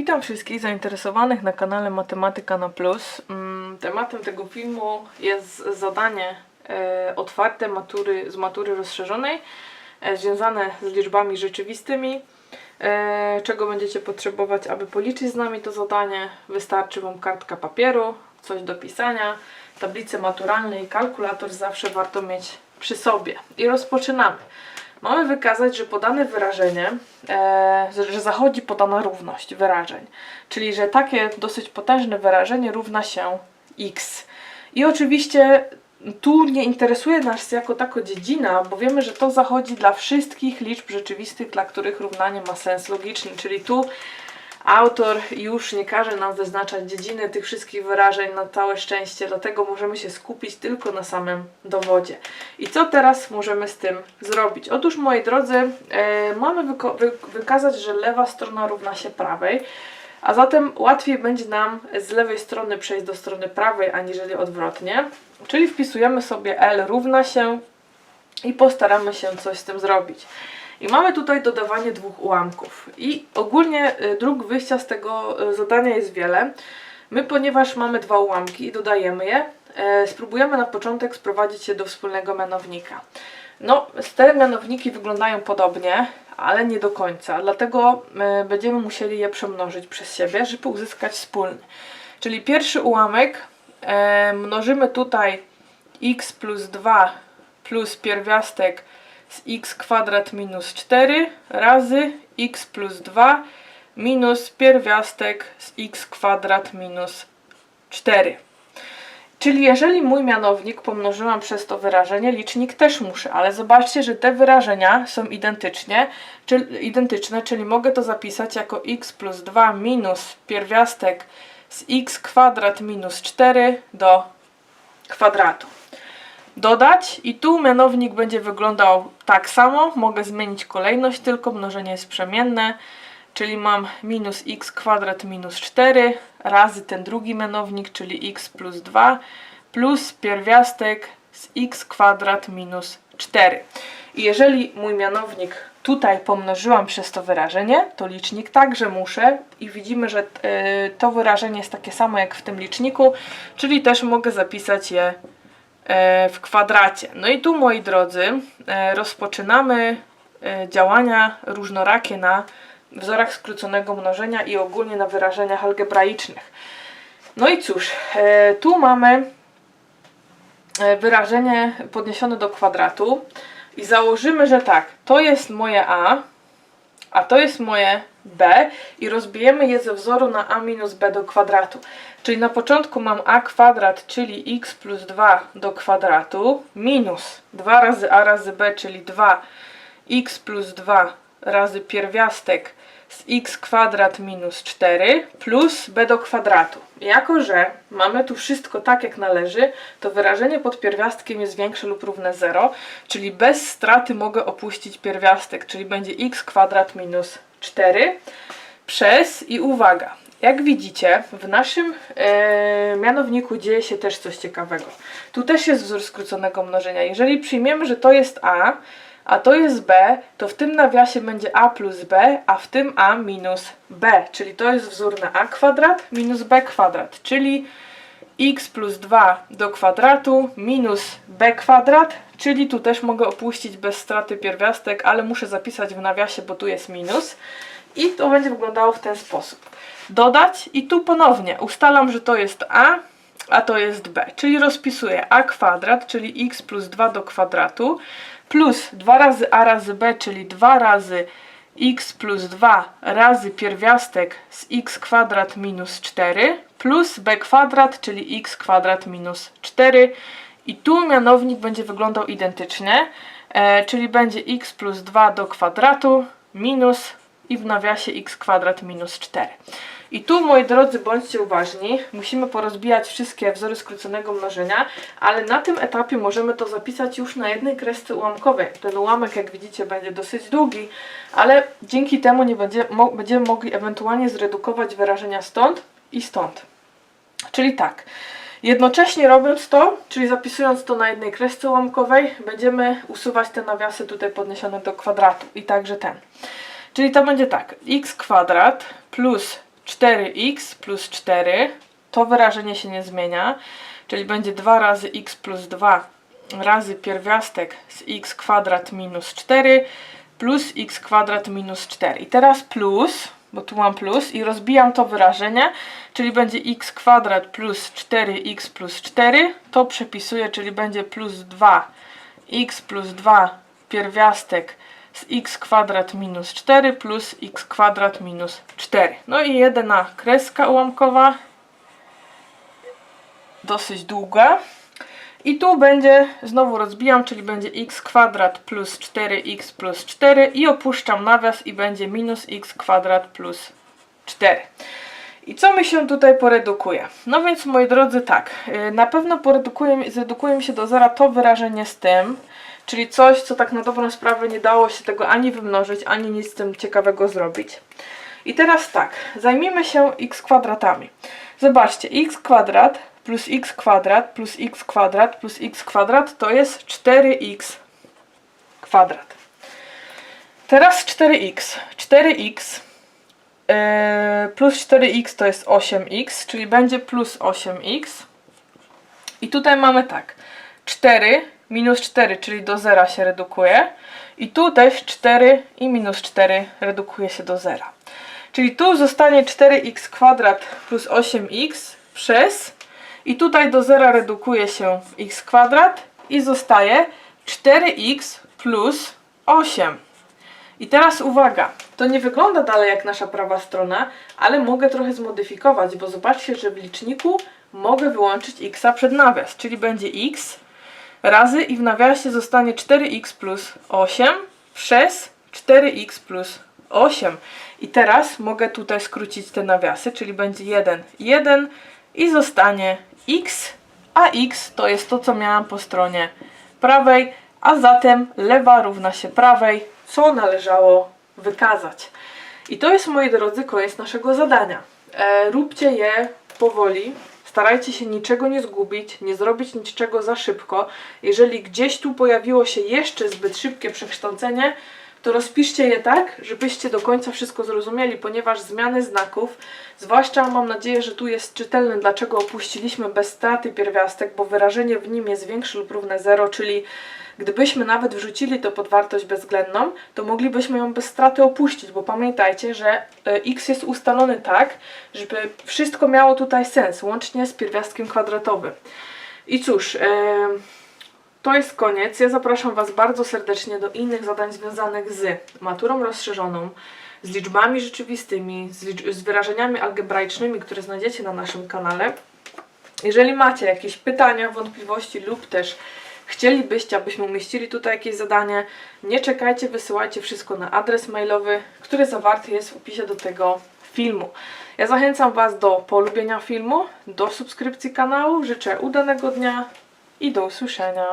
Witam wszystkich zainteresowanych na kanale Matematyka na Plus. Mm, Tematem tego filmu jest zadanie e, otwarte matury, z matury rozszerzonej, e, związane z liczbami rzeczywistymi. E, czego będziecie potrzebować, aby policzyć z nami to zadanie? Wystarczy Wam kartka papieru, coś do pisania, tablice maturalne i kalkulator zawsze warto mieć przy sobie. I rozpoczynamy. Mamy wykazać, że podane wyrażenie, e, że zachodzi podana równość wyrażeń, czyli że takie dosyć potężne wyrażenie równa się x. I oczywiście tu nie interesuje nas jako tako dziedzina, bo wiemy, że to zachodzi dla wszystkich liczb rzeczywistych, dla których równanie ma sens logiczny, czyli tu autor już nie każe nam wyznaczać dziedziny tych wszystkich wyrażeń na całe szczęście, dlatego możemy się skupić tylko na samym dowodzie. I co teraz możemy z tym zrobić? Otóż, moi drodzy, e, mamy wy- wykazać, że lewa strona równa się prawej, a zatem łatwiej będzie nam z lewej strony przejść do strony prawej, aniżeli odwrotnie. Czyli wpisujemy sobie L równa się i postaramy się coś z tym zrobić. I mamy tutaj dodawanie dwóch ułamków. I ogólnie y, dróg wyjścia z tego y, zadania jest wiele. My, ponieważ mamy dwa ułamki i dodajemy je, e, spróbujemy na początek sprowadzić je do wspólnego mianownika. No, te mianowniki wyglądają podobnie, ale nie do końca. Dlatego e, będziemy musieli je przemnożyć przez siebie, żeby uzyskać wspólny. Czyli pierwszy ułamek e, mnożymy tutaj x plus 2 plus pierwiastek z x kwadrat minus 4 razy x plus 2 minus pierwiastek z x kwadrat minus 4. Czyli jeżeli mój mianownik pomnożyłam przez to wyrażenie, licznik też muszę, ale zobaczcie, że te wyrażenia są identycznie, czyli, identyczne, czyli mogę to zapisać jako x plus 2 minus pierwiastek z x kwadrat minus 4 do kwadratu dodać i tu mianownik będzie wyglądał tak samo. Mogę zmienić kolejność, tylko mnożenie jest przemienne, czyli mam minus x kwadrat minus 4 razy ten drugi mianownik, czyli x plus 2 plus pierwiastek z x kwadrat minus 4. I jeżeli mój mianownik tutaj pomnożyłam przez to wyrażenie, to licznik także muszę i widzimy, że e, to wyrażenie jest takie samo jak w tym liczniku, czyli też mogę zapisać je w kwadracie. No i tu, moi drodzy, e, rozpoczynamy e, działania różnorakie na wzorach skróconego mnożenia i ogólnie na wyrażeniach algebraicznych. No i cóż, e, tu mamy e, wyrażenie podniesione do kwadratu i założymy, że tak, to jest moje a, a to jest moje b i rozbijemy je ze wzoru na a minus b do kwadratu. Czyli na początku mam a kwadrat, czyli x plus 2 do kwadratu, minus 2 razy a razy b, czyli 2x plus 2 razy pierwiastek z x kwadrat minus 4 plus b do kwadratu. Jako, że mamy tu wszystko tak jak należy, to wyrażenie pod pierwiastkiem jest większe lub równe 0, czyli bez straty mogę opuścić pierwiastek, czyli będzie x kwadrat minus 4 przez i uwaga, jak widzicie, w naszym e, mianowniku dzieje się też coś ciekawego. Tu też jest wzór skróconego mnożenia. Jeżeli przyjmiemy, że to jest a, a to jest b, to w tym nawiasie będzie a plus b, a w tym a minus b, czyli to jest wzór na a kwadrat minus b kwadrat, czyli x plus 2 do kwadratu minus b kwadrat, czyli tu też mogę opuścić bez straty pierwiastek, ale muszę zapisać w nawiasie, bo tu jest minus. I to będzie wyglądało w ten sposób. Dodać i tu ponownie. Ustalam, że to jest a, a to jest b, czyli rozpisuję a kwadrat, czyli x plus 2 do kwadratu, plus 2 razy a razy b, czyli 2 razy x plus 2 razy pierwiastek z x kwadrat minus 4 plus b kwadrat, czyli x kwadrat minus 4 i tu mianownik będzie wyglądał identycznie, e, czyli będzie x plus 2 do kwadratu minus i w nawiasie x kwadrat minus 4. I tu, moi drodzy, bądźcie uważni, musimy porozbijać wszystkie wzory skróconego mnożenia, ale na tym etapie możemy to zapisać już na jednej kresce ułamkowej. Ten ułamek, jak widzicie, będzie dosyć długi, ale dzięki temu nie będzie, mo, będziemy mogli ewentualnie zredukować wyrażenia stąd i stąd. Czyli tak, jednocześnie robiąc to, czyli zapisując to na jednej kresce ułamkowej, będziemy usuwać te nawiasy tutaj podniesione do kwadratu i także ten. Czyli to będzie tak, x kwadrat plus 4x plus 4. To wyrażenie się nie zmienia, czyli będzie 2 razy x plus 2 razy pierwiastek z x kwadrat minus 4 plus x kwadrat minus 4. I teraz plus, bo tu mam plus i rozbijam to wyrażenie, czyli będzie x kwadrat plus 4x plus 4. To przepisuję, czyli będzie plus 2 x plus 2 pierwiastek z x kwadrat minus 4 plus x kwadrat minus 4. No i jedyna kreska ułamkowa, dosyć długa. I tu będzie, znowu rozbijam, czyli będzie x kwadrat plus 4x plus 4 i opuszczam nawias i będzie minus x kwadrat plus 4. I co mi się tutaj poredukuje? No więc moi drodzy tak, yy, na pewno poredukuje, zredukuje mi się do zera to wyrażenie z tym, czyli coś, co tak na dobrą sprawę nie dało się tego ani wymnożyć, ani nic z tym ciekawego zrobić. I teraz tak, zajmijmy się x kwadratami. Zobaczcie, x kwadrat plus x kwadrat plus x kwadrat plus x kwadrat to jest 4x kwadrat. Teraz 4x. 4x yy, plus 4x to jest 8x, czyli będzie plus 8x. I tutaj mamy tak, 4 minus 4, czyli do zera się redukuje. I tu też 4 i minus 4 redukuje się do zera. Czyli tu zostanie 4x kwadrat plus 8x przez i tutaj do zera redukuje się x kwadrat i zostaje 4x plus 8. I teraz uwaga, to nie wygląda dalej jak nasza prawa strona, ale mogę trochę zmodyfikować, bo zobaczcie, że w liczniku mogę wyłączyć x przed nawias, czyli będzie x razy i w nawiasie zostanie 4x plus 8 przez 4x plus 8. I teraz mogę tutaj skrócić te nawiasy, czyli będzie 1, 1 i zostanie x, a x to jest to, co miałam po stronie prawej, a zatem lewa równa się prawej, co należało wykazać. I to jest, moi drodzy, koniec naszego zadania. E, róbcie je powoli, starajcie się niczego nie zgubić, nie zrobić niczego za szybko. Jeżeli gdzieś tu pojawiło się jeszcze zbyt szybkie przekształcenie, to rozpiszcie je tak, żebyście do końca wszystko zrozumieli, ponieważ zmiany znaków, zwłaszcza mam nadzieję, że tu jest czytelne, dlaczego opuściliśmy bez straty pierwiastek, bo wyrażenie w nim jest większe lub równe 0, czyli gdybyśmy nawet wrzucili to pod wartość bezwzględną, to moglibyśmy ją bez straty opuścić, bo pamiętajcie, że e, x jest ustalony tak, żeby wszystko miało tutaj sens, łącznie z pierwiastkiem kwadratowym. I cóż, e, to jest koniec. Ja zapraszam Was bardzo serdecznie do innych zadań związanych z maturą rozszerzoną, z liczbami rzeczywistymi, z, licz- z wyrażeniami algebraicznymi, które znajdziecie na naszym kanale. Jeżeli macie jakieś pytania, wątpliwości lub też chcielibyście, abyśmy umieścili tutaj jakieś zadanie, nie czekajcie, wysyłajcie wszystko na adres mailowy, który zawarty jest w opisie do tego filmu. Ja zachęcam Was do polubienia filmu, do subskrypcji kanału, życzę udanego dnia i do usłyszenia.